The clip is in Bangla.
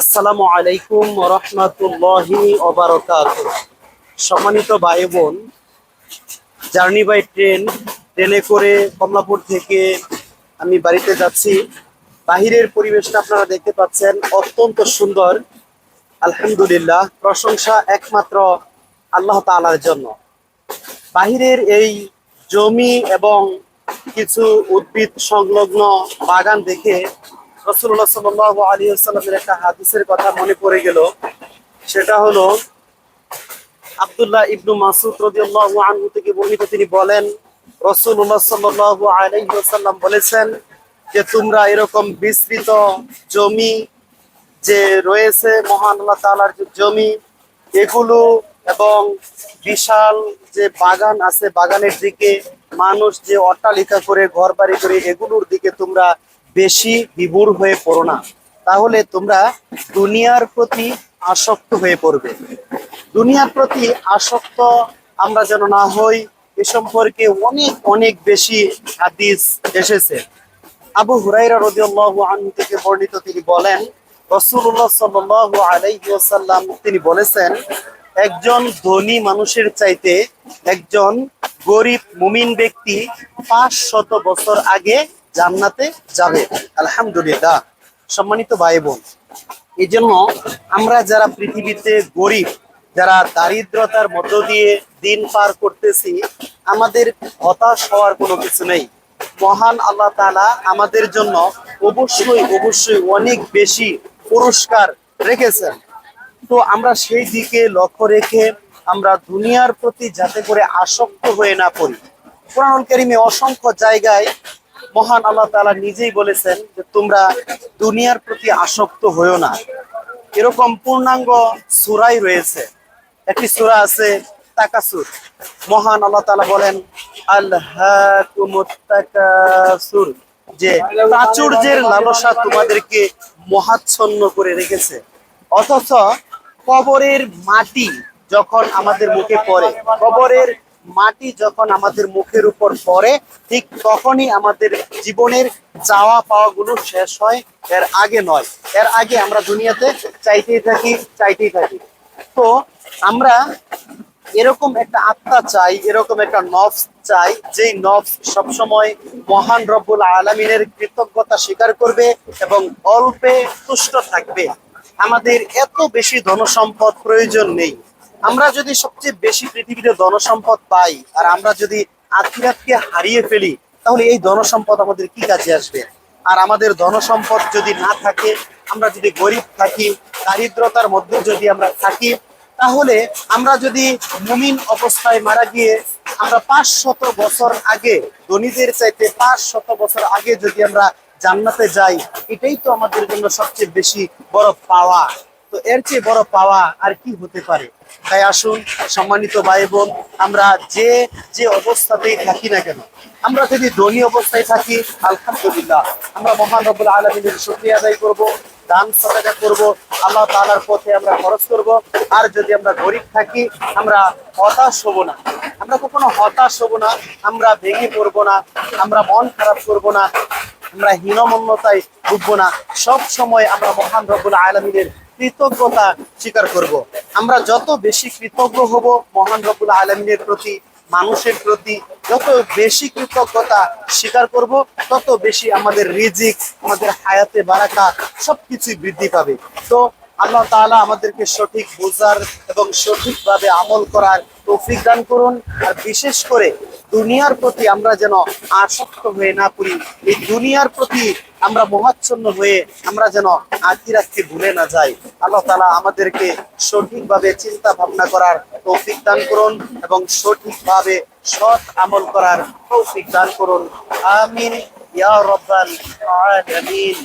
আসসালামু আলাইকুম রহমতুল্লাহি ওবারকাত সম্মানিত ভাই বোন জার্নি বাই ট্রেন, ট্রেনে করে কমলাপুর থেকে আমি বাড়িতে যাচ্ছি। বাহিরের পরিবেশটা আপনারা দেখতে পাচ্ছেন, অত্যন্ত সুন্দর। আলহামদুলিল্লাহ, প্রশংসা একমাত্র আল্লাহ তাআলার জন্য। বাহিরের এই জমি এবং কিছু উদ্ভিদ সংলগ্ন বাগান দেখে রসুল্লাহ সাল আলী সাল্লামের একটা হাদিসের কথা মনে পড়ে গেল। সেটা হলো, আব্দুল্লাহ ইবনু মাসুদ রদিয়াল্লাহু আনহু থেকে বর্ণিত তিনি বলেন রসুল্লাহ সাল্লাল্লাহু আলাইহি বলেছেন যে, তোমরা এরকম বিস্তৃত জমি যে রয়েছে মহান আল্লাহ তাআলার যে জমি, এগুলো এবং বিশাল যে বাগান আছে বাগানের দিকে, মানুষ যে অট্টালিকা করে ঘর বাড়ি করে, এগুলোর দিকে তোমরা বেশি বিভোর হয়ে পড়ো না। তাহলে তোমরা দুনিয়ার প্রতি আসক্ত হয়ে পড়বে। দুনিয়ার প্রতি আসক্ত আমরা যেন না হই, এ সম্পর্কে অনেক অনেক বেশি হাদিস এসেছে। আবু হুরাইরা রাদিয়াল্লাহু আনহু থেকে বর্ণিত তিনি বলেন, রাসূলুল্লাহ সাল্লাল্লাহু আলাইহি ওয়াসাল্লাম তিনি বলেছেন, একজন ধনী মানুষের চাইতে একজন গরিব মুমিন ব্যক্তি পাঁচ শত বছর আগে জান্নাতে যাবে। আলহামদুলিল্লাহ। সম্মানিত ভাই বোন এই জন্য আমরা যারা পৃথিবীতে গরিব, যারা দারিদ্রতার মধ্য দিয়ে দিন পার করতেছি, আমাদের হতাশ হওয়ার কোনো কিছু নেই। মহান আল্লাহ তাআলা আমাদের জন্য অবশ্যই অবশ্যই অনেক বেশি পুরস্কার রেখেছেন। তো আমরা সেই দিকে লক্ষ্য রেখে আমরা দুনিয়ার প্রতি যাতে করে আসক্ত হয়ে না পড়ি। কোরআন কারিমে অসংখ্য জায়গায় মহান আল্লাহ তাআলা নিজেই বলেছেন যে তোমরা দুনিয়ার প্রতি আসক্ত হয়েও না। এরকম পূর্ণাঙ্গ সুরাই রয়েছে। একটি সূরা আছে তাকাসুর। মহান আল্লাহ তাআলা বলেন আল্লাহুমুত তাকাসুর যে প্রাচুর্যের লালসা তোমাদেরকে মহাচ্ছন্ন করে রেখেছে। অথচ কবরের মাটি যখন আমাদের মুখে পড়ে, কবরের মাটি যখন আমাদের মুখের উপর পড়ে, ঠিক তখনই আমাদের জীবনের চাওয়া পাওয়া গুলো শেষ হয়, এর আগে নয়। এর আগে আমরা দুনিয়াতে চাইতেই থাকি চাইতেই থাকি। তো আমরা এরকম একটা আত্মা চাই, এরকম একটা নফস চাই, যেই নফস সবসময় মহান রব্বুল আলমিনের কৃতজ্ঞতা স্বীকার করবে এবং অল্পে তুষ্ট থাকবে। আমাদের এত বেশি ধনসম্পদ প্রয়োজন নেই। আমরা যদি সবচেয়ে বেশি পৃথিবীতে ধনসম্পদ পাই আর আমরা যদি আখিরাতকে হারিয়ে ফেলি, তাহলে এই ধনসম্পদ আমাদের কি কাজে আসবে? আর আমাদের ধনসম্পদ যদি না থাকে, আমরা যদি গরিব থাকি, দারিদ্রতার মধ্যে যদি আমরা থাকি, তাহলে আমরা যদি মুমিন অবস্থায় মারা গিয়ে আমরা পাঁচ শত বছর আগে, ধনীদের চাইতে পাঁচ শত বছর আগে যদি আমরা জান্নাতে যাই, এটাই তো আমাদের জন্য সবচেয়ে বেশি বড় পাওয়া। তো এর চেয়ে বড় পাওয়া আর কি হতে পারে? তাই আসুন, সম্মানিত ভাই বোন আমরা যে যে অবস্থাতেই থাকি না কেন, আমরা যদি ধনী অবস্থায় থাকি, আলহামদুলিল্লাহ, আমরা মহান রব্বুল আলমীদের শুক্রিয়া আদায় করব, দান সদাকা করব, আল্লাহ তাআলার পথে আমরা খরচ করব, আর যদি আমরা গরিব থাকি, আমরা হতাশ হব না, আমরা কখনো হতাশ হব না, আমরা ভেঙে পড়ব না, আমরা মন খারাপ করব না, আমরা হীনমন্যতায় ভুগবো না, সব সময় আমরা মহান রব্বুল আলমীদের কৃতজ্ঞতা স্বীকার করব। আমরা যত বেশি কৃতজ্ঞ হব মহান রবুল আলমিনের প্রতি, মানুষের প্রতি, যত বেশি কৃতজ্ঞতা স্বীকার করব, তত বেশি আমাদের রিজিক, আমাদের হায়াতে বারাকা সবকিছুই বৃদ্ধি পাবে। তো আল্লাহ তাআলা আমাদেরকে সঠিক বোঝার এবং সঠিকভাবে আমল করার তৌফিক দান করুন, আর বিশেষ করে দুনিয়ার প্রতি আমরা যেন আসক্ত হয়ে না পড়ি, এই দুনিয়ার প্রতি আমরা মহাচ্ছন্ন হয়ে আমরা যেন আখিরাতকে ভুলে না যাই। আল্লাহ তালা আমাদেরকে সঠিকভাবে চিন্তা ভাবনা করার তৌফিক দান করুন এবং সঠিকভাবে সৎ আমল করার তৌফিক দান করুন। আমিন। ইয়া রব্বাল আলামিন।